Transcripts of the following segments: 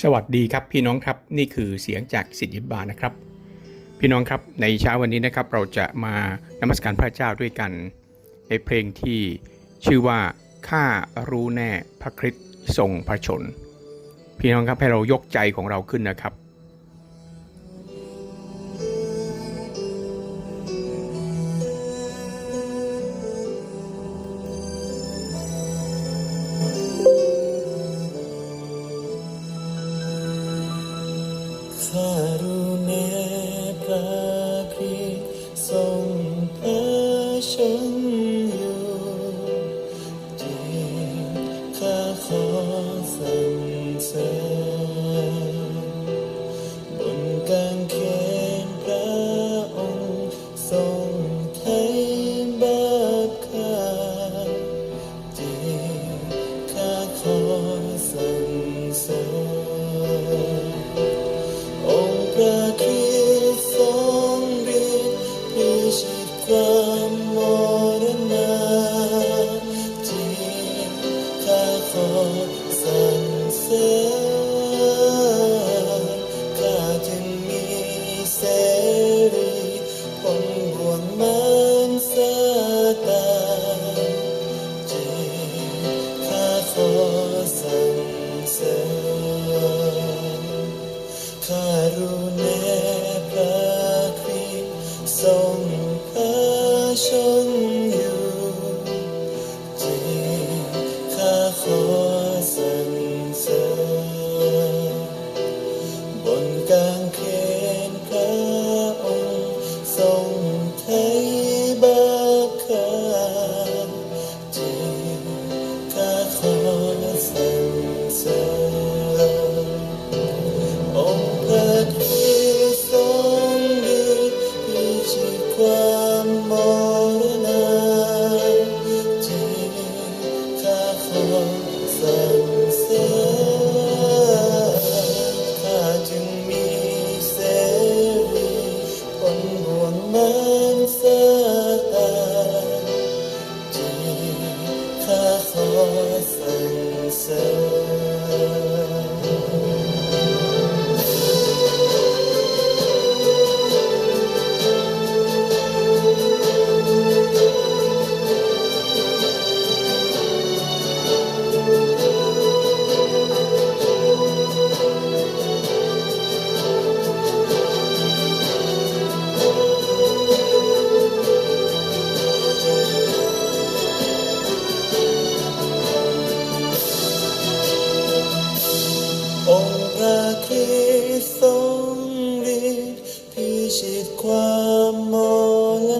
สวัสดีครับพี่น้องครับนี่คือเสียงจากสิทธิบาลนะครับ พี่น้องครับในเช้าวันนี้นะครับเราจะมานมัสการพระเจ้าด้วยกัน ในเพลงที่ชื่อว่าข้ารู้แน่พระคริสต์ทรงพระชน พี่น้องครับให้เรายกใจของเราขึ้นนะครับ ช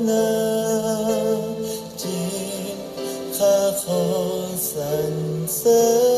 นาจิตข้าขอสรรเสริญ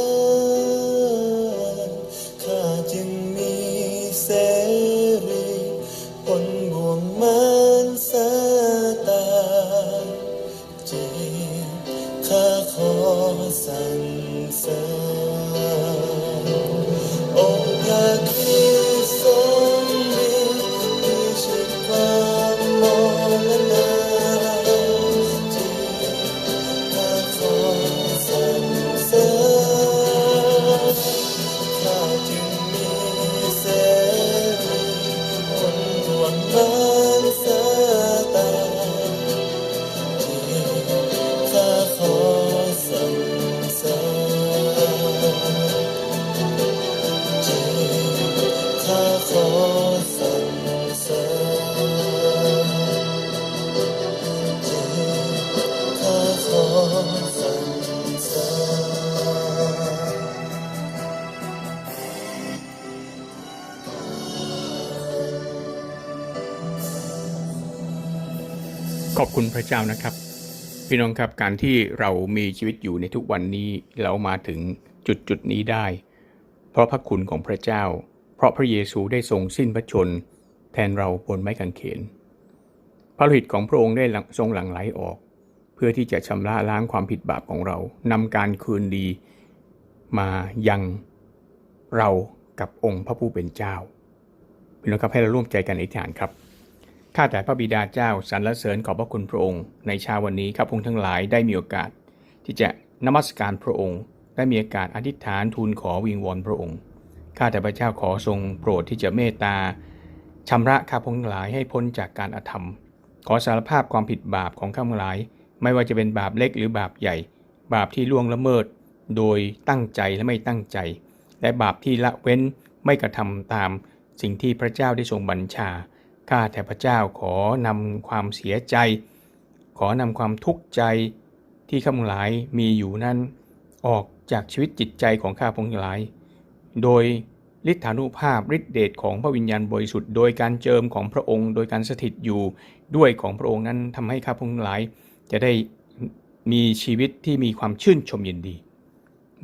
ขอบคุณพระเจ้านะครับ พี่น้องครับการที่เรามีชีวิตอยู่ในทุกวันนี้เรามาถึงจุดจุดนี้ได้ เพราะพระคุณของพระเจ้า เพราะพระเยซูได้ทรงสิ้นพระชน แทนเราบนไม้กางเขน พระฤทธิ์ของพระองค์ได้ทรงหลั่งไหลออก เพื่อที่จะชำระล้างความผิดบาปของเรานำการคืนดีมายังเรากับองค์พระผู้เป็นเจ้าพี่น้องครับให้เราร่วมใจกันอธิษฐานครับ ข้าแต่พระบิดาเจ้าสรรเสริญขอบพระคุณพระองค์ ในเช้าวันนี้ข้าพงทั้งหลายได้มีโอกาส ที่จะนมัสการพระองค์ ได้มีโอกาสอธิษฐานทูลขอวิงวอนพระองค์ข้าแต่พระเจ้าขอทรงโปรดที่จะเมตตาชำระข้าพงทั้งหลายให้พ้นจากการอธรรม ขอสารภาพความผิดบาปของข้าพงหลาย ไม่ว่าจะเป็นบาปเล็กหรือบาปใหญ่ บาปที่ล่วงละเมิด โดยตั้งใจและไม่ตั้งใจ และบาปที่ละเว้นไม่กระทำตามสิ่งที่พระเจ้าได้ทรงบัญชา ข้าแต่พระเจ้าขอนำความเสียใจ ขอนำความทุกข์ใจที่ข้าพงหลายมีอยู่นั้น ออกจากชีวิตจิตใจของข้าพงหลาย โดยฤทธานุภาพฤทธิเดชของพระวิญญาณบริสุทธิ์โดยการเจิมของพระองค์ โดยการสถิตอยู่ด้วยของพระองค์นั้นทำให้ข้าพงหลาย จะได้มีชีวิตที่มีความชื่นชมยินดี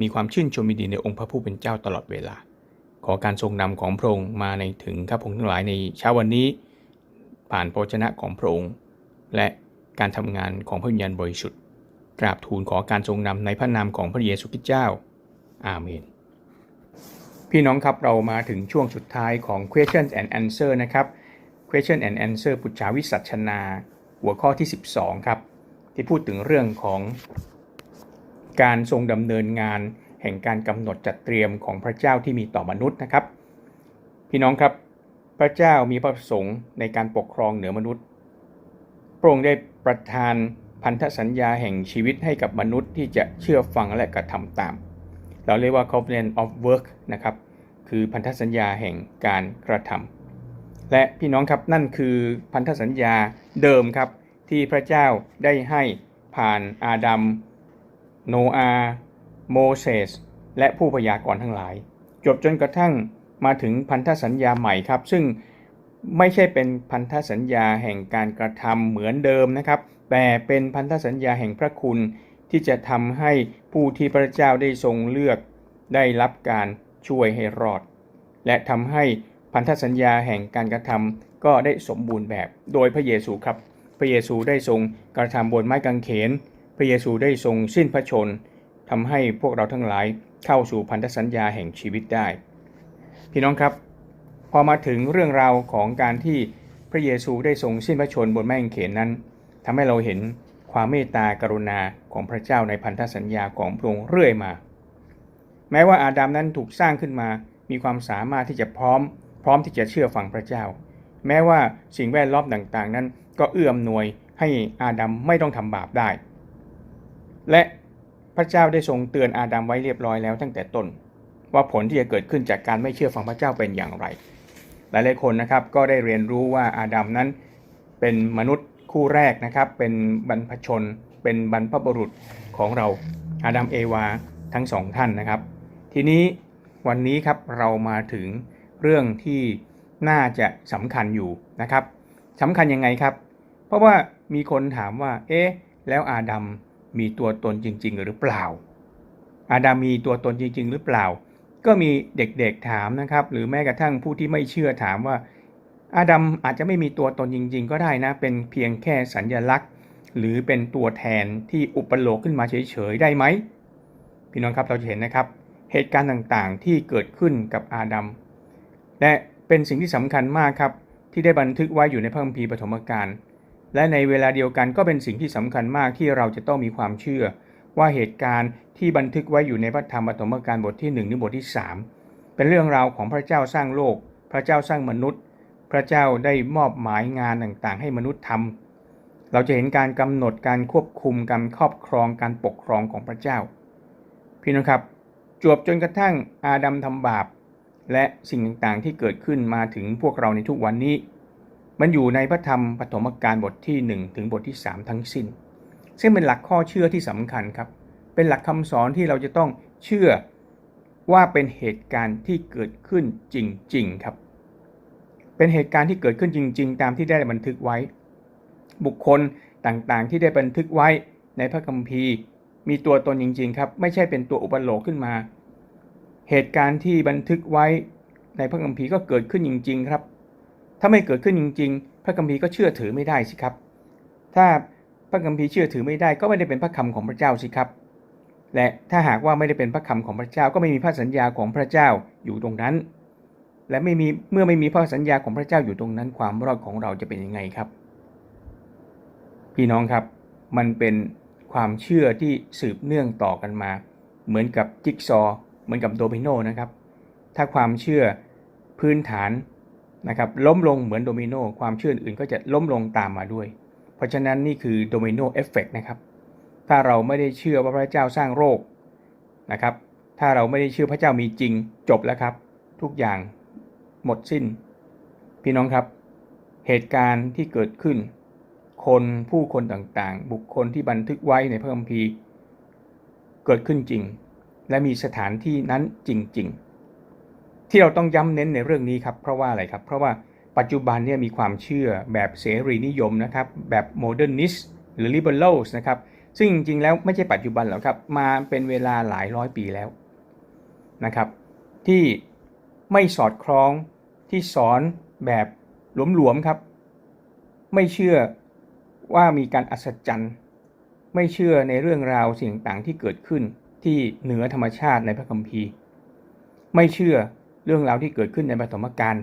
มีความชื่นชมยินดีในองค์พระผู้เป็นเจ้าตลอดเวลา ขอการทรงนำของพระองค์มาในถึงข้าพงทั้งหลายในเช้าวันนี้ ผ่านพระวจนะของพระองค์ และการทำงานของพระวิญญาณบริสุทธิ์กราบทูลขอการทรงนำในพระนามของพระเยซูคริสต์เจ้า อาเมน พี่น้องครับเรามาถึงช่วงสุดท้ายของ question and answer นะครับ question and answer ปุจจาวิสัชนา หัวข้อที่ 12 ครับ ที่พูดถึงเรื่องของการทรงดำเนินงานแห่งการกำหนดจัดเตรียมของพระเจ้าที่มีต่อมนุษย์นะครับ พี่น้องครับ พระเจ้ามีพระประสงค์ในการปกครองเหนือมนุษย์ พระองค์ได้ประทานพันธสัญญาแห่งชีวิตให้กับมนุษย์ที่จะเชื่อฟังและกระทำตาม เราเรียกว่า covenant of work นะครับ คือพันธสัญญาแห่งการกระทำ และพี่น้องครับนั่นคือพันธสัญญาเดิมครับที่พระเจ้าได้ให้ผ่านอาดัม โนอาห์โมเสส และผู้พยากรณ์ทั้งหลาย จบจนกระทั่ง มาถึงพันธสัญญาใหม่ครับ ซึ่งไม่ใช่เป็นพันธสัญญาแห่งการกระทำเหมือนเดิมนะครับ แต่เป็นพันธสัญญาแห่งพระคุณที่จะทำให้ผู้ที่พระเจ้าได้ทรงเลือก ได้รับการช่วยให้รอด และทำให้พันธสัญญาแห่งการกระทำก็ได้สมบูรณ์แบบโดยพระเยซูครับ พระเยซูได้ทรงกระทำบนไม้กางเขน พระเยซูได้ทรงสิ้นพระชนทำให้พวกเราทั้งหลายเข้าสู่พันธสัญญาแห่งชีวิตได้ พี่น้องครับ พอมาถึงเรื่องราวของการที่พระเยซูได้ทรงสิ้นพระชนบนไม้กางเขนนั้นทำให้เราเห็นความเมตตากรุณาของพระเจ้าในพันธสัญญาของพระองค์เรื่อยมา แม้ว่าอาดัมนั้นถูกสร้างขึ้นมา มีความสามารถที่จะพร้อม พร้อมที่จะเชื่อฟังพระเจ้า แม้ว่าสิ่งแวดล้อมต่างๆ นั้น ก็เอื้อมหน่วยให้อาดัมไม่ต้องทำบาปได้ และพระเจ้าได้ทรงเตือนอาดัมไว้เรียบร้อยแล้วตั้งแต่ต้น ว่าผลที่จะเกิดขึ้นจากการไม่เชื่อฟังพระเจ้าเป็นอย่างไร หลายๆคนนะครับก็ได้เรียนรู้ว่าอาดัมนั้นเป็นมนุษย์คู่แรกนะครับ เป็นบรรพชน เป็นบรรพบุรุษของเราอาดัมเอวาทั้งสองท่านนะครับ ทีนี้วันนี้ครับเรามาถึงเรื่องที่น่าจะสำคัญอยู่นะครับสำคัญยังไงครับ เพราะว่ามีคนถามว่า เอ๊ะแล้วอาดัมมีตัวตนจริง ๆ หรือเปล่า อาดัมมีตัวตนจริง ๆ หรือเปล่า ก็มีเด็กๆถามนะครับ หรือแม้กระทั่งผู้ที่ไม่เชื่อถามว่า อาดัมอาจจะไม่มีตัวตนจริง ๆ ก็ได้นะ เป็นเพียงแค่สัญญลักษณ์ หรือเป็นตัวแทนที่อุปโลกขึ้นมาเฉยๆได้ไหมพี่น้องครับเราจะเห็นนะครับ เหตุการณ์ต่างๆที่เกิดขึ้นกับอาดัมและเป็นสิ่งที่สำคัญมากครับที่ได้บันทึกไว้อยู่ในพระคัมภีร์ปฐมกาลและในเวลาเดียวกันก็เป็นสิ่งที่สำคัญมากที่เราจะต้องมีความเชื่อ ว่าเหตุการณ์ที่บันทึกไว้อยู่ในพระธรรมปฐมกาลบทที่1หรือบทที่ 3 เป็นเรื่องราวของพระเจ้าสร้างโลก พระเจ้าสร้างมนุษย์ พระเจ้าได้มอบหมายงานต่างๆ ให้มนุษย์ทำเราจะเห็นการกำหนดการควบคุมการครอบครองการปกครองของพระเจ้า พี่น้องครับจวบจนกระทั่งอาดัมทำบาป และสิ่งต่างๆที่เกิดขึ้นมาถึงพวกเราในทุกวันนี้ มันอยู่ในพระธรรมปฐมกาลบทที่ 1 ถึงบทที่ 3 ทั้งสิ้น ซึ่งเป็นหลักข้อเชื่อที่สำคัญครับ เป็นหลักคำสอนที่เราจะต้องเชื่อว่าเป็นเหตุการณ์ที่เกิดขึ้นจริง ๆ ครับ เป็นเหตุการณ์ที่เกิดขึ้นจริง ๆ ตามที่ได้บันทึกไว้ บุคคลต่างๆ ที่ได้บันทึกไว้ในพระคัมภีร์ มีตัวตนจริง ๆ ครับ ไม่ใช่เป็นตัวอุปโลกขึ้นมา เหตุการณ์ที่บันทึกไว้ในพระคัมภีร์ก็เกิดขึ้นจริง ๆ ครับ ถ้าไม่เกิดขึ้นจริง ๆ พระคัมภีร์ก็เชื่อถือไม่ได้สิครับ ถ้า พระคัมภีร์เชื่อถือไม่ได้ก็ไม่ได้เป็นพระคำของพระเจ้าสิครับ และถ้าหากว่าไม่ได้เป็นพระคำของพระเจ้าก็ไม่มีพระสัญญาของพระเจ้าอยู่ตรงนั้น และไม่มีเมื่อไม่มีพระสัญญาของพระเจ้าอยู่ตรงนั้น ความรอดของเราจะเป็นยังไงครับ พี่น้องครับ มันเป็นความเชื่อที่สืบเนื่องต่อกันมา เหมือนกับจิ๊กซอว์เหมือนกับโดมิโนนะครับ ถ้าความเชื่อพื้นฐานนะครับล้มลงเหมือนโดมิโนความเชื่ออื่นก็จะล้มลงตามมาด้วย เพราะฉะนั้นนี่คือโดมิโนเอฟเฟกนะครับ ถ้าเราไม่ได้เชื่อว่าพระเจ้าสร้างโรคนะครับ ถ้าเราไม่ได้เชื่อพระเจ้ามีจริงจบแล้วครับ ทุกอย่างหมดสิ้น พี่น้องครับ เหตุการณ์ที่เกิดขึ้น คนผู้คนต่างๆ บุคคลที่บันทึกไว้ในพระคัมภีร์ เกิดขึ้นจริง และมีสถานที่นั้นจริง ๆ ที่เราต้องย้ำเน้นในเรื่องนี้ครับ เพราะว่าอะไรครับ เพราะว่า ปัจจุบันเนี่ยมีความเชื่อแบบเสรีนิยมนะครับ แบบโมเดิร์นิสหรือ liberals นะครับ ซึ่งจริงๆแล้วไม่ใช่ปัจจุบันหรอกครับ มาเป็นเวลาหลายร้อยปีแล้วนะครับ ที่ไม่สอดคล้องที่สอนแบบหลวมๆครับ ไม่เชื่อว่ามีการอัศจรรย์ ไม่เชื่อในเรื่องราวสิ่งต่างที่เกิดขึ้นที่เหนือธรรมชาติในพระคัมภีร์ ไม่เชื่อเรื่องราวที่เกิดขึ้นในปฐมกาล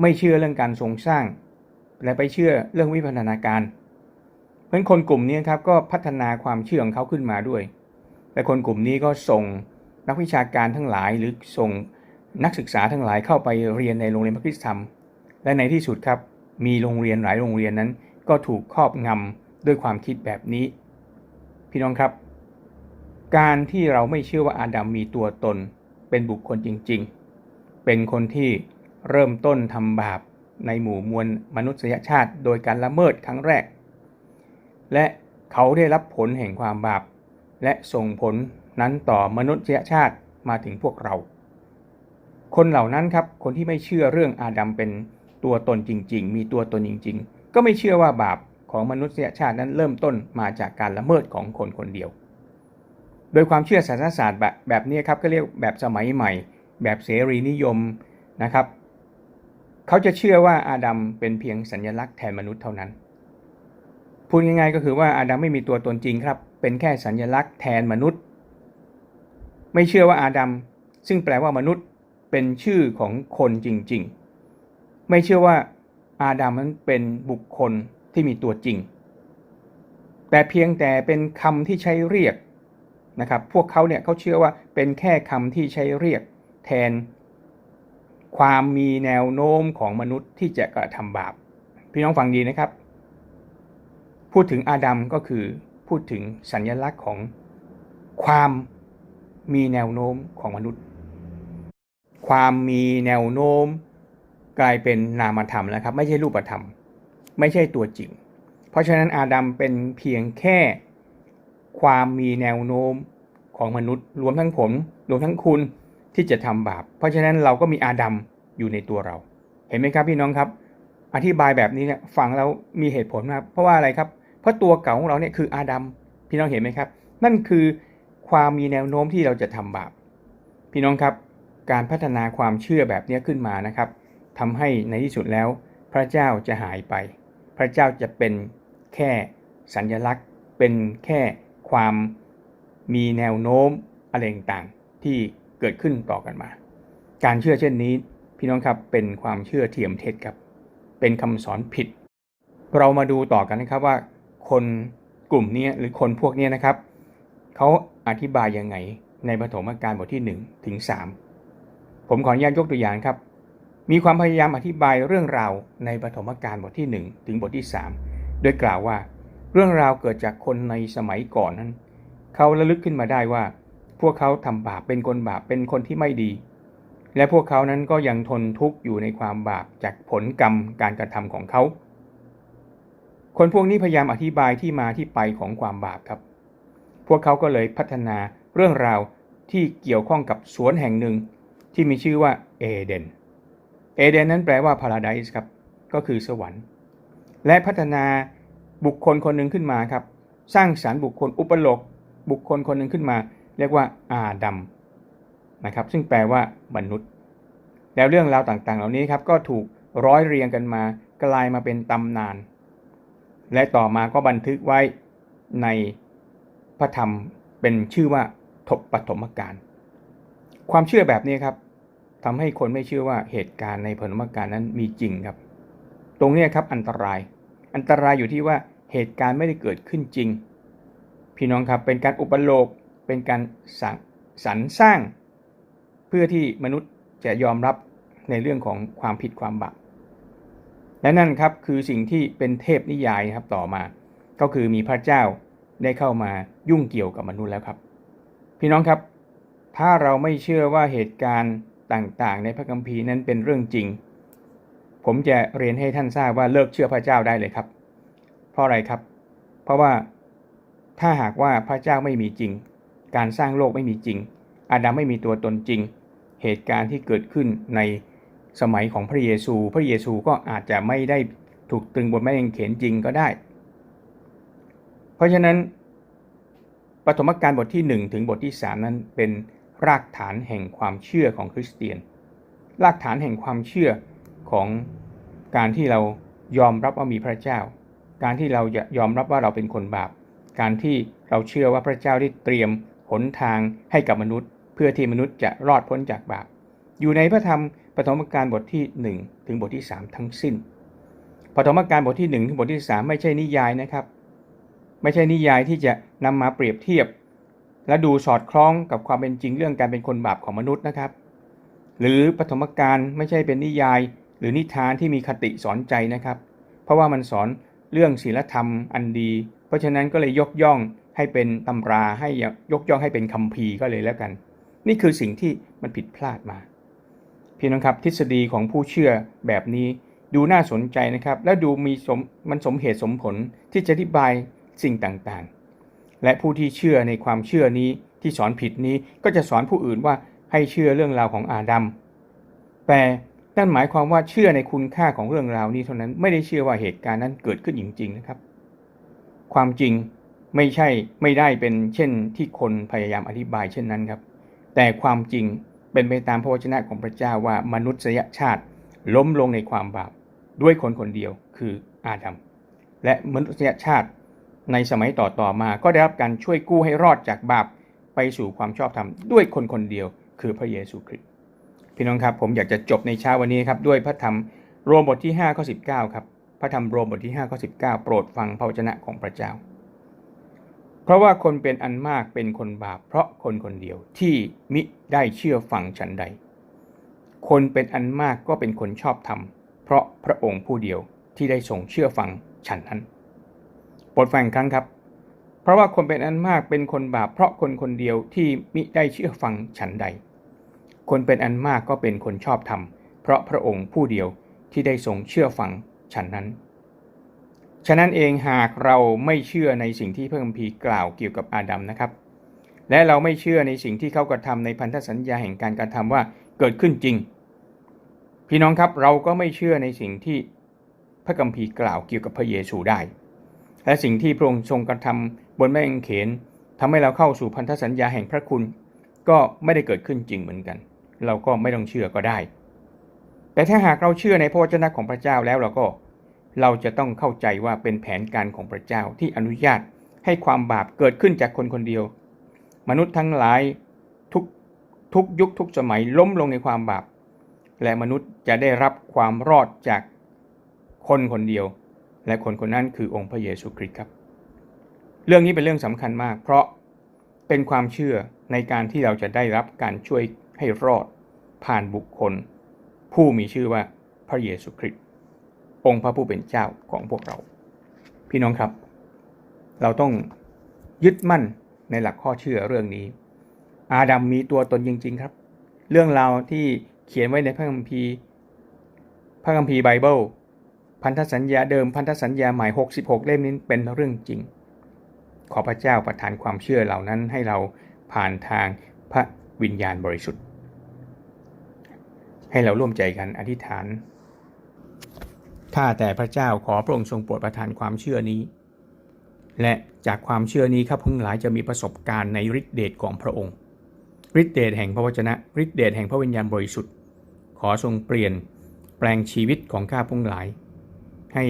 ไม่เชื่อเรื่องการทรงสร้าง และไปเชื่อเรื่องวิพัฒนาการ เพราะฉะนั้นคนกลุ่มนี้ครับก็พัฒนาความเชื่อของเขาขึ้นมาด้วย และคนกลุ่มนี้ก็ส่งนักวิชาการทั้งหลาย หรือส่งนักศึกษาทั้งหลายเข้าไปเรียนในโรงเรียนพระคริสตธรรม และในที่สุดครับมีโรงเรียนหลายโรงเรียนนั้น ก็ถูกครอบงำด้วยความคิดแบบนี้ พี่น้องครับ การที่เราไม่เชื่อว่าอาดัมมีตัวตน เป็นบุคคลจริง ๆ เป็นคนที่ เริ่มต้นทำบาปในหมู่มวลมนุษยชาติ โดยการละเมิดครั้งแรก และเขาได้รับผลแห่งความบาป และส่งผลนั้นต่อมนุษยชาติมาถึงพวกเรา คนเหล่านั้นครับ คนที่ไม่เชื่อเรื่องอาดัมเป็นตัวตนจริง ๆ มีตัวตนจริง ๆ ก็ไม่เชื่อว่าบาปของมนุษยชาตินั้นเริ่มต้นมาจากการละเมิดของคนคนเดียว โดยความเชื่อศาสนศาสตร์แบบแบบนี้ครับก็เรียกแบบสมัยใหม่ แบบเสรีนิยมนะครับ เขาจะเชื่อว่าอาดัมเป็นเพียงสัญลักษณ์แทนมนุษย์เท่านั้น พูดง่ายๆก็คือว่าอาดัมไม่มีตัวตนจริงครับ เป็นแค่สัญลักษณ์แทนมนุษย์ ไม่เชื่อว่าอาดัมซึ่งแปลว่ามนุษย์เป็นชื่อของคนจริงๆ ไม่เชื่อว่าอาดัมนั้นเป็นบุคคลที่มีตัวจริง แต่เพียงแต่เป็นคำที่ใช้เรียกนะครับ พวกเขาเนี่ยเขาเชื่อว่าเป็นแค่คำที่ใช้เรียกแทน ความมีแนวโน้มของมนุษย์ที่จะกระทำบาป พี่น้องฟังดีนะครับ พูดถึงอาดัมก็คือพูดถึงสัญลักษณ์ของความมีแนวโน้มของมนุษย์ ความมีแนวโน้มกลายเป็นนามธรรมแล้วครับ ไม่ใช่รูปธรรม ไม่ใช่ตัวจริง เพราะฉะนั้นอาดัมเป็นเพียงแค่ความมีแนวโน้มของมนุษย์ รวมทั้งผม รวมทั้งคุณ ที่จะทำบาป เพราะฉะนั้นเราก็มีอาดัมอยู่ในตัวเรา เห็นไหมครับพี่น้องครับ อธิบายแบบนี้เนี่ยฟังแล้วมีเหตุผลนะครับเพราะว่าอะไรครับ เพราะตัวเก่าของเราเนี่ยคืออาดัมพี่น้องเห็นไหมครับ นั่นคือความมีแนวโน้มที่เราจะทำบาป พี่น้องครับ การพัฒนาความเชื่อแบบนี้ขึ้นมานะครับทำให้ในที่สุดแล้ว พระเจ้าจะหายไป พระเจ้าจะเป็นแค่สัญลักษณ์ เป็นแค่ความมีแนวโน้มอะไรต่างๆที่ เกิดขึ้นต่อกันมา การเชื่อเช่นนี้ พี่น้องครับเป็นความเชื่อเทียมเท็จครับ เป็นคำสอนผิด เรามาดูต่อกันนะครับว่าคนกลุ่มนี้หรือคนพวกนี้นะครับเขาอธิบายยังไงในปฐมกาลบทที่ 1 ถึง 3 ผมขออนุญาตยกตัวอย่างครับ มีความพยายามอธิบายเรื่องราวในปฐมกาลบทที่ 1 ถึงบทที่ 3 โดยกล่าวว่า เรื่องราวเกิดจากคนในสมัยก่อนนั้น เขาระลึกขึ้นมาได้ว่า พวกเขาทำบาปเป็นคนบาปเป็นคนที่ไม่ดี และพวกเขานั้นก็ยังทนทุกข์อยู่ในความบาปจากผลกรรมการกระทำของเขา คนพวกนี้พยายามอธิบายที่มาที่ไปของความบาปครับ พวกเขาก็เลยพัฒนาเรื่องราวที่เกี่ยวข้องกับสวนแห่งหนึ่ง ที่มีชื่อว่าเอเดน เอเดนนั้นแปลว่า paradise ครับ ก็คือสวรรค์ และพัฒนาบุคคลคนหนึ่งขึ้นมาครับ สร้างสารรค์บุคคลอุปโลกบุคคลคนหนึ่งขึ้นมา เรียกว่าอาดัมนะครับซึ่งแปลว่ามนุษย์ แล้วเรื่องราวต่างๆ เหล่านี้ครับก็ถูกร้อยเรียงกันมากลายมาเป็นตำนาน และต่อมาก็บันทึกไว้ในพระธรรมเป็นชื่อว่าทบปฐมกาลความเชื่อแบบนี้ครับทำให้คนไม่เชื่อว่าเหตุการณ์ในปฐมกาลนั้นมีจริงครับ ตรงนี้ครับอันตราย อันตรายอยู่ที่ว่าเหตุการณ์ไม่ได้เกิดขึ้นจริง พี่น้องครับเป็นการอุปโลก เป็นการสรสรสร้าง เพื่อที่มนุษย์จะยอมรับในเรื่องของความผิดความบาปและนั่นครับคือสิ่งที่เป็นเทพนิยายนะครับต่อมา ก็คือมีพระเจ้าได้เข้ามายุ่งเกี่ยวกับมนุษย์แล้วครับ พี่น้องครับ ถ้าเราไม่เชื่อว่าเหตุการณ์ต่างๆ ในพระคัมภีร์นั้นเป็นเรื่องจริง ผมจะเรียนให้ท่านทราบว่าเลิกเชื่อพระเจ้าได้เลยครับ เพราะอะไรครับ เพราะว่าถ้าหากว่าพระเจ้าไม่มีจริง การสร้างโลกไม่มีจริง อาดัมไม่มีตัวตนจริง เหตุการณ์ที่เกิดขึ้นในสมัยของพระเยซู พระเยซูก็อาจจะไม่ได้ถูกตรึงบนไม้กางเขนจริงก็ได้ เพราะฉะนั้นปฐมกาลบทที่ 1 ถึงบทที่ 3 นั้นเป็นรากฐานแห่งความเชื่อของคริสเตียน รากฐานแห่งความเชื่อของการที่เรายอมรับว่ามีพระเจ้า การที่เราจะยอมรับว่าเราเป็นคนบาป การที่เราเชื่อว่าพระเจ้าได้เตรียม หนทางให้กับมนุษย์ เพื่อที่มนุษย์จะรอดพ้นจากบาป อยู่ในพระธรรมปฐมกาลบทที่ 1 ถึงบทที่ 3 ทั้งสิ้นปฐมกาลบทที่ 1 ถึงบทที่ 3 ไม่ใช่นิยายนะครับ ไม่ใช่นิยายที่จะนำมาเปรียบเทียบ และดูสอดคล้องกับความเป็นจริงเรื่องการเป็นคนบาปของมนุษย์นะครับ หรือปฐมกาลไม่ใช่เป็นนิยาย หรือนิทานที่มีคติสอนใจนะครับ เพราะว่ามันสอนเรื่องศีลธรรมอันดี เพราะฉะนั้นก็เลยยกย่อง ให้เป็นตำราให้ยกย่องให้เป็นคัมภีร์ก็เลยแล้วกัน นี่คือสิ่งที่มันผิดพลาดมาพี่น้องครับทฤษฎีของผู้เชื่อแบบนี้ดูน่าสนใจนะครับ และดูมีสมมันสมเหตุสมผลที่จะอธิบายสิ่งต่างๆ และผู้ที่เชื่อในความเชื่อนี้ที่สอนผิดนี้ก็จะสอนผู้อื่นว่าให้เชื่อเรื่องราวของอาดัมแต่นั่นหมายความว่าเชื่อในคุณค่าของเรื่องราวนี้เท่านั้นไม่ได้เชื่อว่าเหตุการณ์นั้นเกิดขึ้นจริงๆนะครับ ความจริง ไม่ใช่ไม่ได้เป็นเช่นที่คนพยายามอธิบายเช่นนั้นครับ แต่ความจริงเป็นไปตามพระวจนะของพระเจ้าว่ามนุษยชาติล้มลงในความบาปด้วยคนคนเดียวคืออาดัมและมนุษยชาติในสมัยต่อๆมาก็ได้รับการช่วยกู้ให้รอดจากบาปไปสู่ความชอบธรรมด้วยคนคนเดียวคือพระเยซูคริสต์พี่น้องครับผมอยากจะจบในเช้าวันนี้ครับด้วยพระธรรมโรมบทที่5ข้อ19ครับพระธรรมโรมบทที่5ข้อ19 โปรดฟังพระวจนะของพระเจ้า เพราะว่าคนเป็นอันมากเป็นคนบาปเพราะคนคนเดียวที่มิได้เชื่อฟังฉันใด คนเป็นอันมากก็เป็นคนชอบธรรม เพราะพระองค์ผู้เดียวที่ได้ทรงเชื่อฟังฉันนั้นโปรดฟังครั้งครับ เพราะว่าคนเป็นอันมากเป็นคนบาปเพราะคนคนเดียวที่มิได้เชื่อฟังฉันใด คนเป็นอันมากก็เป็นคนชอบธรรม เพราะพระองค์ผู้เดียวที่ได้ทรงเชื่อฟังฉันนั้น ฉะนั้นเองหากเราไม่เชื่อในสิ่งที่พระคัมภีร์กล่าวเกี่ยวกับอาดัมนะครับ และเราไม่เชื่อในสิ่งที่เขากระทำในพันธสัญญาแห่งการกระทำว่าเกิดขึ้นจริง พี่น้องครับเราก็ไม่เชื่อในสิ่งที่พระคัมภีร์กล่าวเกี่ยวกับพระเยซูได้ และสิ่งที่พระองค์ทรงกระทำบนไม้กางเขนทำให้เราเข้าสู่พันธสัญญาแห่งพระคุณ ก็ไม่ได้เกิดขึ้นจริงเหมือนกัน เราก็ไม่ต้องเชื่อก็ได้ แต่ถ้าหากเราเชื่อในพระวจนะของพระเจ้าแล้วเราก็ เราจะต้องเข้าใจว่าเป็นแผนการของพระเจ้าที่อนุญาตให้ความบาปเกิดขึ้นจากคนคนเดียว มนุษย์ทั้งหลายทุกทุกยุคทุกสมัยล้มลงในความบาป และมนุษย์จะได้รับความรอดจากคนคนเดียว และคนคนนั้นคือองค์พระเยซูคริสต์ครับ เรื่องนี้เป็นเรื่องสำคัญมาก เพราะเป็นความเชื่อในการที่เราจะได้รับการช่วยให้รอดผ่านบุคคล ผู้มีชื่อว่าพระเยซูคริสต์ องค์พระผู้เป็นเจ้าของพวกเรา พี่น้องครับ เราต้องยึดมั่นในหลักข้อเชื่อเรื่องนี้ อาดัมมีตัวตนจริง ๆ ครับ เรื่องราวที่เขียนไว้ในพระคัมภีร์ พระคัมภีร์ไบเบิลพันธสัญญาเดิมพันธสัญญาใหม่ 66 เล่มนี้เป็นเรื่องจริง ขอพระเจ้าประทานความเชื่อเหล่านั้นให้เราผ่านทางพระวิญญาณบริสุทธิ์ ให้เราร่วมใจกันอธิษฐาน ข้าแต่พระเจ้าขอพระองค์ทรงโปรดประทานความเชื่อนี้ และจากความเชื่อนี้ข้าพงหลายจะมีประสบการณ์ในฤทธิเดชของพระองค์ฤทธิเดชแห่งพระวจนะฤทธิเดชแห่งพระวิญญาณบริสุทธิ์ ขอทรงเปลี่ยนแปลงชีวิตของข้าพงหลาย ให้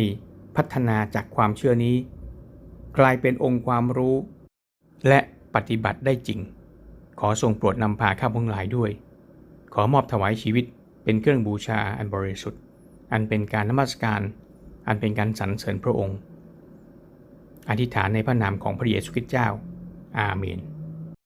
พัฒนาจากความเชื่อนี้ กลายเป็นองค์ความรู้ และปฏิบัติได้จริง ขอทรงโปรดนำพาข้าพงหลายด้วย ขอมอบถวายชีวิตเป็นเครื่องบูชาอันบริสุทธิ์ อันเป็นการนมัสการ อันเป็นการสรรเสริญพระองค์ อธิษฐานในพระนามของพระเยซูคริสต์เจ้า อาเมน